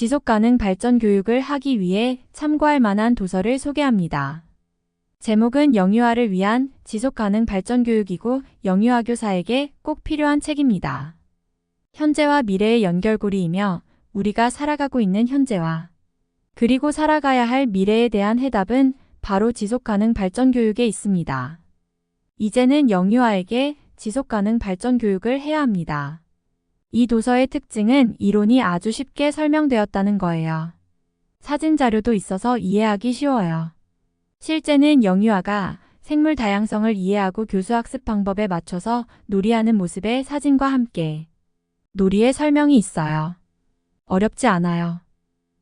지속가능 발전 교육을 하기 위해 참고할 만한 도서를 소개합니다. 제목은 영유아를 위한 지속가능 발전 교육이고 영유아 교사에게 꼭 필요한 책입니다. 현재와 미래의 연결고리이며 우리가 살아가고 있는 현재와 그리고 살아가야 할 미래에 대한 해답은 바로 지속가능 발전 교육에 있습니다. 이제는 영유아에게 지속가능 발전 교육을 해야 합니다. 이 도서의 특징은 이론이 아주 쉽게 설명되었다는 거예요. 사진 자료도 있어서 이해하기 쉬워요. 실제는 영유아가 생물 다양성을 이해하고 교수 학습 방법에 맞춰서 놀이하는 모습의 사진과 함께 놀이의 설명이 있어요. 어렵지 않아요.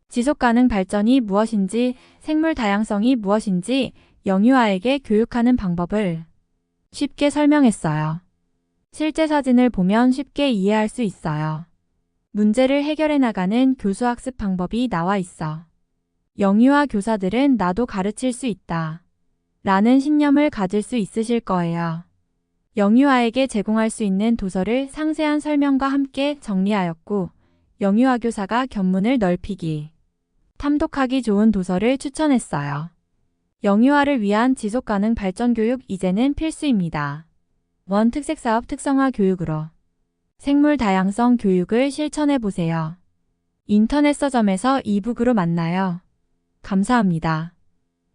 지속 가능 발전이 무엇인지, 생물 다양성이 무엇인지 영유아에게 교육하는 방법을 쉽게 설명했어요. 실제 사진을 보면 쉽게 이해할 수 있어요. 문제를 해결해 나가는 교수 학습 방법이 나와 있어. 영유아 교사들은 나도 가르칠 수 있다. 라는 신념을 가질 수 있으실 거예요. 영유아에게 제공할 수 있는 도서를 상세한 설명과 함께 정리하였고, 영유아 교사가 견문을 넓히기, 탐독하기 좋은 도서를 추천했어요. 영유아를 위한 지속가능 발전 교육 이제는 필수입니다. 원 특색 사업 특성화 교육으로 생물 다양성 교육을 실천해 보세요. 인터넷 서점에서 이북으로 만나요. 감사합니다.